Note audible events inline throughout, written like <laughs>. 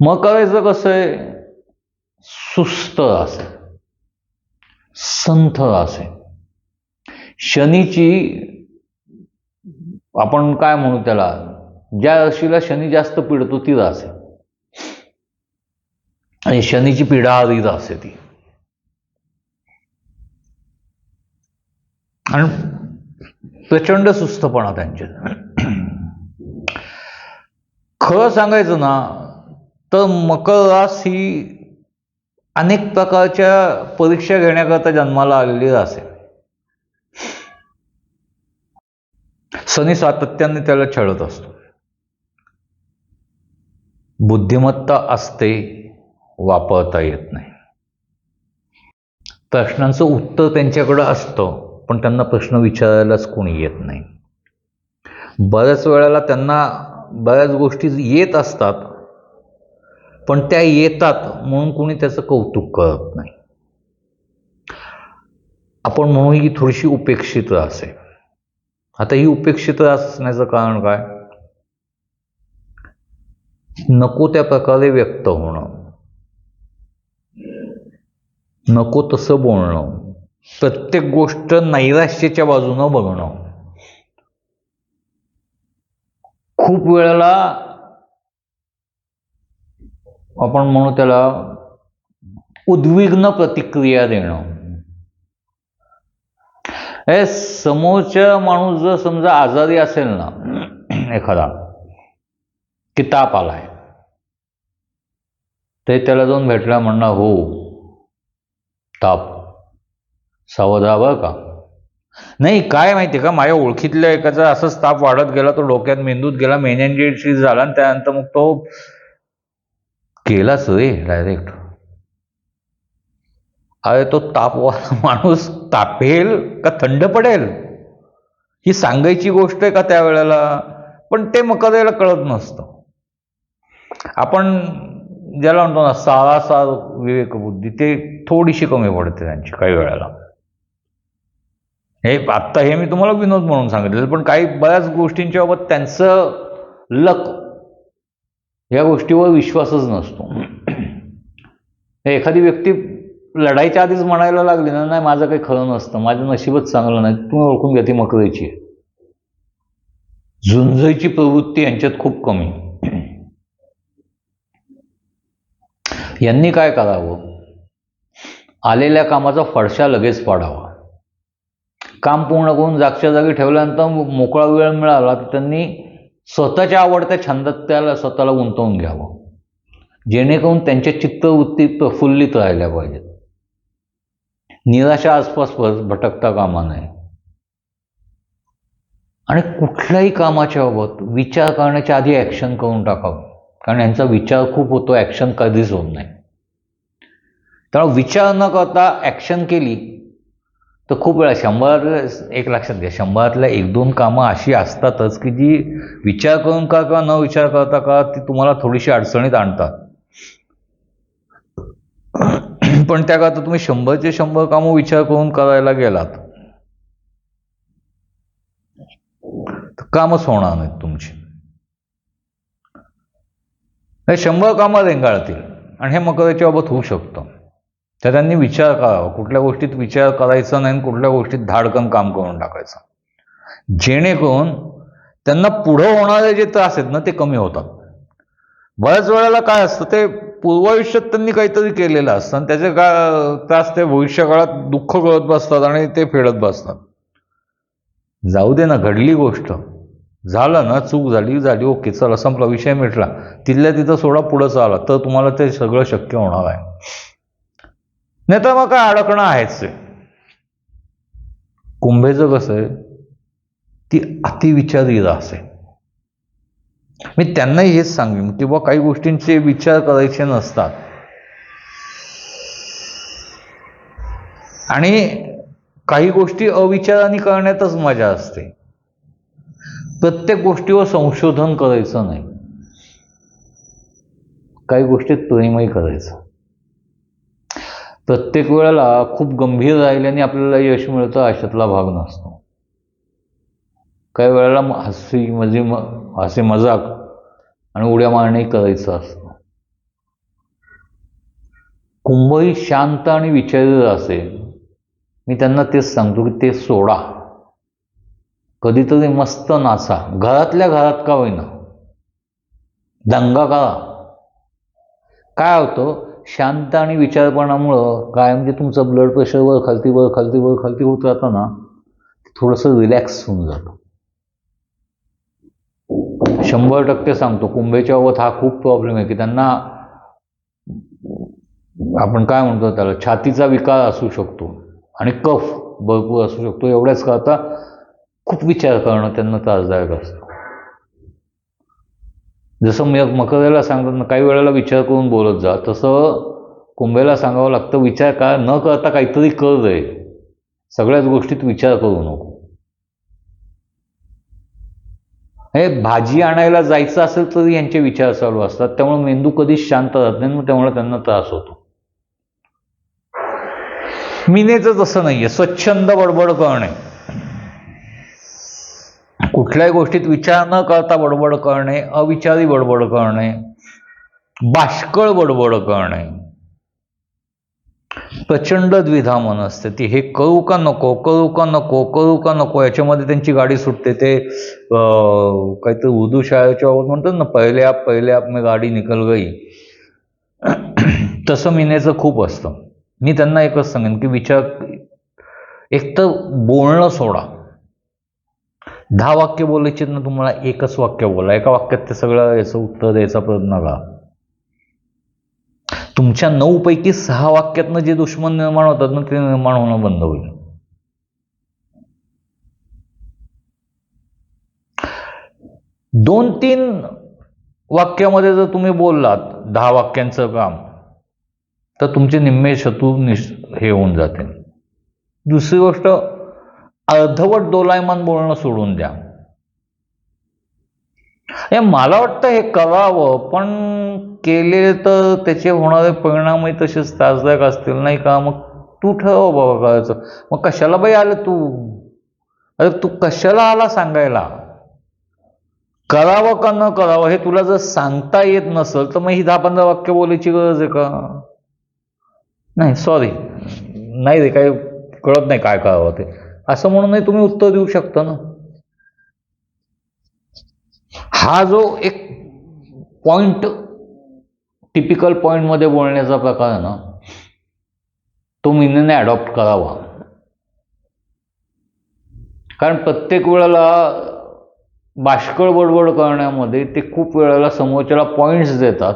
मग करायचं कसं आहे? सुस्त असे संथ असे शनीची आपण काय म्हणू त्याला? ज्या राशीला शनी जास्त पिडतो ती रास आहे आणि शनीची पिढा हरी रास आहे ती. आणि प्रचंड सुस्तपणा त्यांच्यात. खरं सांगायचं ना तर मकर रास ही अनेक प्रकारच्या परीक्षा घेण्याकरता जन्माला आलेली रास आहे शनी सातत्याने त्याला छळत असतो. बुद्धिमत्ता असते वापरता येत नाही. प्रश्नांचं उत्तर त्यांच्याकडं असतं पण त्यांना प्रश्न विचारायलाच कोणी येत नाही. बऱ्याच वेळेला त्यांना बऱ्याच गोष्टी येत असतात पण त्या येतात म्हणून कोणी त्याचं कौतुक करत नाही. आपण म्हणू ही थोडीशी उपेक्षित रास आहे आता ही उपेक्षित रास असण्याचं कारण काय? नको त्या प्रकारे व्यक्त होणं. नको तसं बोलणं. प्रत्येक गोष्ट नैराश्याच्या बाजूनं बघणं. खूप वेळेला आपण म्हणू त्याला उद्विग्न प्रतिक्रिया देणं. हे समोरच्या माणूस जर समजा आजारी असेल ना एखादा की ताप आलाय. ते त्याला जाऊन भेटला म्हणणं हो ताप. सावधा बरं का. नाही काय माहिती का? माझ्या ओळखीतल्या एकाचा असंच ताप वाढत गेला तो डोक्यात मेंदूत गेला मेनेंजेट झाला आणि त्यानंतर मग तो केलाच रे डायरेक्ट अरे तो तापवाला <laughs> माणूस तापेल का थंड पडेल? ही सांगायची गोष्ट आहे का त्यावेळेला? पण ते मग कदायला कळत नसतं. आपण ज्याला म्हणतो ना सारासार विवेकबुद्धी ते थोडीशी कमी पडते त्यांची काही वेळेला. हे आत्ता हे मी तुम्हाला विनोद म्हणून सांगितलेलं पण काही बऱ्याच गोष्टींच्या बाबत त्यांचं लक या गोष्टीवर विश्वासच नसतो. एखादी व्यक्ती लढाईच्या आधीच म्हणायला लागली ना नाही माझं काही खरं नसतं माझं नशीबच चांगलं नाही तुम्ही ओळखून घ्या ती मकरायची आहे झुंजायची प्रवृत्ती यांच्यात खूप कमी. यांनी काय करावं? आलेल्या कामाचा फडशा लगेच पाडावा. काम पूर्ण करून जागच्या जागी ठेवल्यानंतर मोकळा वेळ मिळाला तर त्यांनी स्वतःच्या आवडत्या छंदात त्याला स्वतःला गुंतवून घ्यावं. जेणेकरून त्यांच्या चित्तवृत्ती प्रफुल्लित राहिल्या पाहिजेत निराशा आसपास भटकता कामा नये. आणि कुठल्याही कामाच्या बाबत विचार करण्याच्या आधी ॲक्शन करून टाकावं. कारण यांचा विचार खूप होतो ॲक्शन कधीच होत नाही. त्यामुळे विचार न करता ॲक्शन केली तर खूप वेळा शंभरातल्या एक लक्षात घ्या शंभरातल्या एक दोन कामं अशी असतातच की जी विचार करून का किंवा न विचार करता का ती तुम्हाला थोडीशी अडचणीत आणतात. पण त्याकरता तुम्ही शंभरचे शंभर कामं विचार करून करायला गेलात तर कामच होणार नाहीत तुमची. हे शंभर कामं रेंगाळतील आणि हे मग बाबत होऊ शकतं. तर त्यांनी विचार करावा. कुठल्या गोष्टीत विचार करायचा नाही कुठल्या गोष्टीत धाडकन काम करून टाकायचं. जेणेकरून त्यांना पुढं होणारे जे त्रास आहेत ना ते कमी होतात. बऱ्याच वेळेला काय असतं ते पूर्वायुष्यात त्यांनी काहीतरी केलेलं असतं आणि त्याचे का त्रास ते भविष्यकाळात दुःख करत बसतात आणि ते फेडत बसतात. जाऊ दे ना घडली गोष्ट. झालं ना चूक झाली झाली ओके चला संपला विषय मिटला. तिथल्या तिथं सोडा पुढं चाला. तर तुम्हाला ते सगळं शक्य होणार आहे. नाही तर मग काय अडकणं आहेच. कुंभेचं कसं आहे ती अतिविचारी रास आहे मी त्यांनाही हेच सांगेन की बा काही गोष्टींचे विचार करायचे नसतात. आणि काही गोष्टी अविचाराने करण्यातच मजा असते. प्रत्येक गोष्टीवर संशोधन करायचं नाही. काही गोष्टीत प्रेमही करायचं. प्रत्येक वेळेला खूप गंभीर राहिल्याने आपल्याला यश मिळतं अशातला भाग नसतो. काही वेळेला हसी मजी म हसी मजाक आणि उड्या मारणे करायचं असतं. कुंभही शांत आणि विचारलेलं असेल मी त्यांना तेच सांगतो की ते सोडा. कधीतरी मस्त नाचा. घरातल्या घरात का होईना. दंगा करा. काय होतं? शांत आणि विचारपणामुळं काय म्हणजे तुमचं ब्लड प्रेशर वर खालती वर खालती वर खालती होत राहतं ना थोडंसं रिलॅक्स होऊन जातं. शंभर टक्के सांगतो कुंभेच्या बाबत हा खूप प्रॉब्लेम आहे की त्यांना आपण काय म्हणतो त्याला छातीचा विकार असू शकतो आणि कफ भरपूर असू शकतो एवढ्याच करता खूप विचार करणं त्यांना त्रासदायक असतं. जसं मग मकरेला सांगतात ना काही वेळेला विचार करून बोलत जा. तसं कुंभेला सांगावं लागतं विचार का न करता काहीतरी कर रे. सगळ्याच गोष्टीत विचार करू नको. हे भाजी आणायला जायचं असेल तरी यांचे विचार चालू असतात. त्यामुळे मेंदू कधीच शांत राहत नाही मग त्यामुळे त्यांना त्रास होतो. मिनेचं तसं नाहीये. स्वच्छंद बडबड करणे कुठल्याही गोष्टीत विचार न करता बडबड करणे अविचारी बडबड करणे बाष्कळ बडबड करणे. प्रचंड द्विधा मन असते. ती हे करू का नको करू का नको करू का नको याच्यामध्ये त्यांची गाडी सुटते. ते काहीतरी उर्दू शाळेच्या बाबत म्हणतात ना पहिले आप पहिले आप मी गाडी निकल गई. <clears throat> तसं मिनेचं खूप असतं. मी त्यांना एकच सांगेन की विचार एक तर बोलणं सोडा. दहा वाक्य बोलायचे ना तुम्हाला एकच वाक्य बोला. एका वाक्यात ते सगळं याचं उत्तर द्यायचा प्रयत्न करा. तुमच्या नऊ पैकी सहा वाक्यातनं जे दुश्मन निर्माण होतात ना ते निर्माण होणं बंद होईल. दोन तीन वाक्यामध्ये जर तुम्ही बोललात दहा वाक्यांचं काम तर तुमचे निम्मे शत्रू निश हे होऊन जाते दुसरी गोष्ट अर्धवट दोलायमान बोलणं सोडून द्या. हे मला वाटतं हे करावं पण केले तर त्याचे होणारे परिणामही तसेच त्रासदायक असतील नाही का? मग तू ठरव बाबा करायचं. मग कशाला बाई आलं तू? अरे तू कशाला आला सांगायला? करावं का न करावं हे तुला जर सांगता येत नसेल तर मग ही दहा पंधरा वाक्य बोलायची गरज आहे का? नाही सॉरी नाही रे काही कळत नाही काय करावं ते. असं म्हणूनही तुम्ही उत्तर देऊ शकता ना. हा जो एक पॉइंट टिपिकल पॉइंटमध्ये बोलण्याचा प्रकार आहे ना तो मीनेने अडॉप्ट करावा. कारण प्रत्येक वेळेला बाष्कळ बडबड करण्यामध्ये ते खूप वेळेला समोरच्याला पॉईंट्स देतात.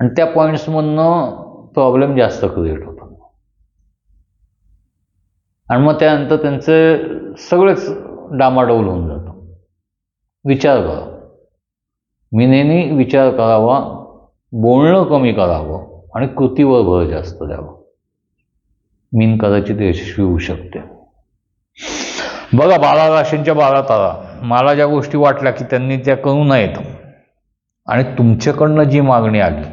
आणि त्या पॉईंट्समधनं प्रॉब्लेम जास्त क्रिएट होतो आणि मग त्यानंतर त्यांचे सगळेच डामाडोल होऊन जातं. विचार करा. मी नेहमी विचार करावा बोलणं कमी करावं आणि कृतीवर भर जास्त द्यावा. मीन कदाचित यशस्वी होऊ शकते. बघा बारा राशींच्या बारा तारा. मला ज्या गोष्टी वाटल्या की त्यांनी त्या करू नयेत. आणि तुमच्याकडनं जी मागणी आली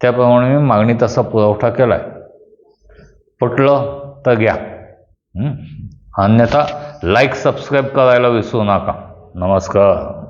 त्याप्रमाणे मी मागणी तसा पुरवठा केला आहे पटलं तर घ्या. अन्यथा लाईक सबस्क्राईब करायला विसरू नका. नमस्कार.